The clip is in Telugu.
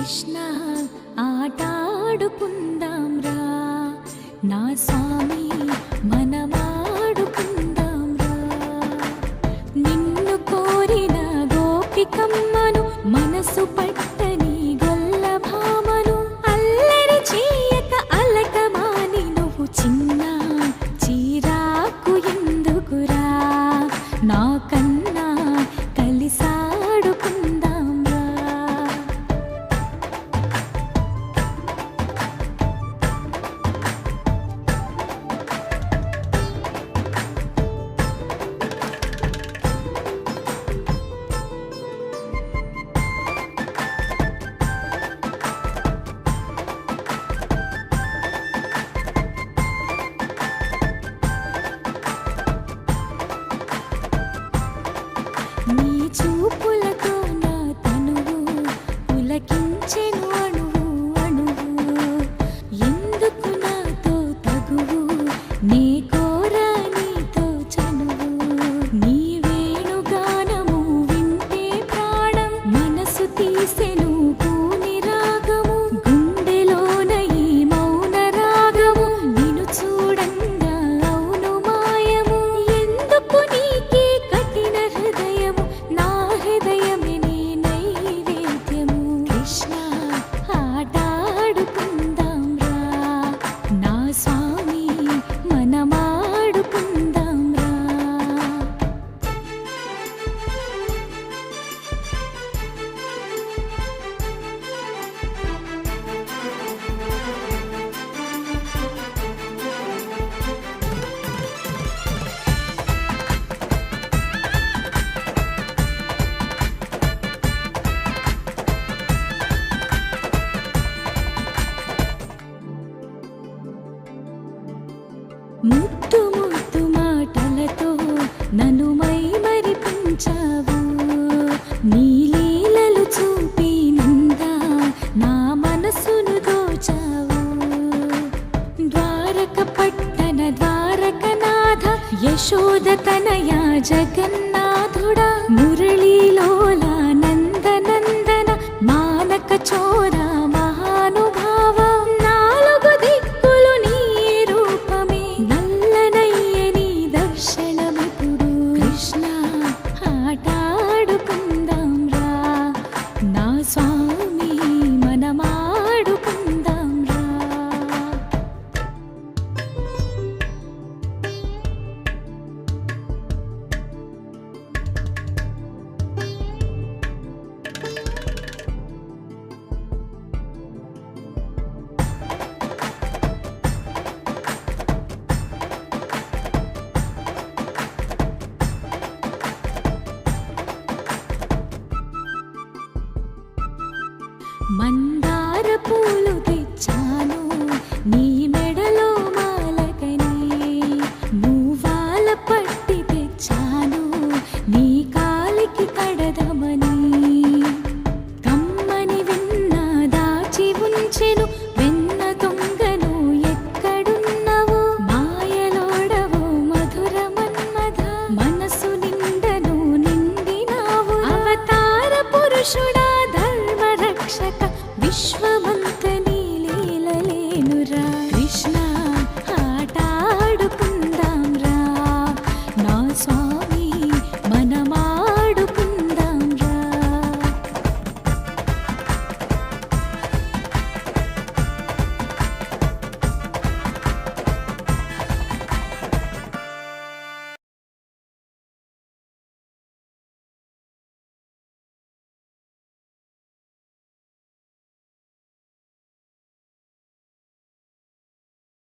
కృష్ణ ఆటాడుకుందాం రా నా స్వామి మనమాడుకుందాం రా నిన్ను కోరిన గోపికమ్మను మనసు పట్టి Please tell ముద్దు ముద్దు మాటలతో నన్ను మై మరిపించావు. నీ లీలలు చూపి నా మనసును దోచావు. ద్వారక పట్టణ ద్వారకనాథ యశోద తనయ జగన్నాథుడా. మురళీలోల నందనందన మానక చోర teman నిండినావు